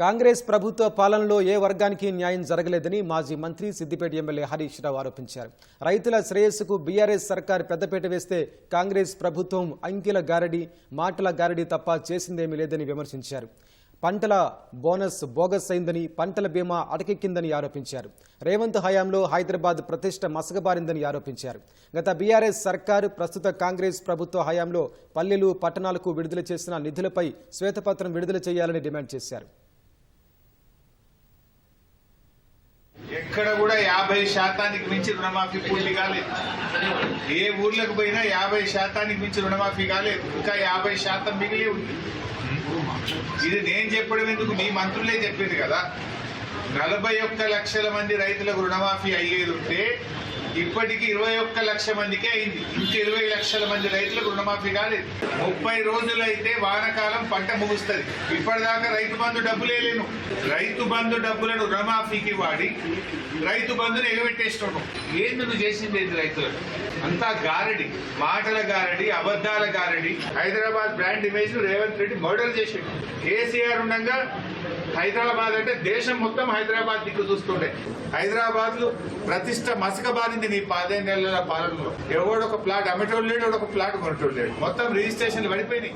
కాంగ్రెస్ ప్రభుత్వ పాలనలో ఏ వర్గానికి న్యాయం జరగలేదని మాజీ మంత్రి సిద్దిపేట ఎమ్మెల్యే హరీష్ రావు ఆరోపించారు. రైతుల శ్రేయస్సుకు బీఆర్ఎస్ సర్కార్ పెద్దపీట వేస్తే కాంగ్రెస్ ప్రభుత్వం అంకెల గారడి మాటల గారడి తప్ప చేసిందేమీ లేదని విమర్శించారు. పంటల బోనస్ బోగస్ అయిందని పంటల బీమా అటకెక్కిందని ఆరోపించారు. రేవంత్ హయాంలో హైదరాబాద్ ప్రతిష్ట మసకబారిందని ఆరోపించారు. గత బీఆర్ఎస్ సర్కారు ప్రస్తుత కాంగ్రెస్ ప్రభుత్వ హయాంలో పల్లెలు పట్టణాలకు విడుదల చేసిన నిధులపై శ్వేతపత్రం విడుదల చేయాలని డిమాండ్ చేశారు. ఎక్కడ కూడా యాభై శాతానికి మించి రుణమాఫీ పూర్తి కాలేదు. ఏ ఊర్లకు పోయినా యాభై శాతానికి మించి రుణమాఫీ కాలేదు. ఇంకా యాభై శాతం మిగిలి ఉంది. ఇది నేను చెప్పడం ఎందుకు? మీ మంత్రులే చెప్పింది కదా. నలభై ఒక్క లక్షల మంది రైతులకు రుణమాఫీ అయ్యేది ఉంటే ఇప్పటికి ఇరవై ఒక్క లక్ష మందికే అయింది. ఇంక ఇరవై లక్షల మంది రైతులకు రుణమాఫీ కాలేదు. ముప్పై రోజులైతే వానకాలం పంట ముగుస్తుంది. ఇప్పటిదాకా రైతు బంధు డబ్బులే లేను. రైతు బంధు డబ్బులను రుణమాఫీకి వాడి రైతు బంధుని ఎగబెట్టేస్తున్నాం ఏంది నువ్వు చేసింది ఏంది రైతులకు అంతా గారడి. మాటల గారడి అబద్ధాల గారడి. Hyderabad brand image Revanth Reddy murder చేసాడు. కేసీఆర్ ఉండగా హైదరాబాద్ అంటే దేశం మొత్తం హైదరాబాద్ దిక్కు చూస్తుండే. హైదరాబాద్లో ప్రతిష్ట మసక బారింది పదిహేను నెలల పాలనలో. ఎవడొక ప్లాట్ అమ్మటోళ్ళు లేడు ఒక ప్లాట్ కొనటోళ్ళు లేడు మొత్తం రిజిస్ట్రేషన్లు పడిపోయినాయి.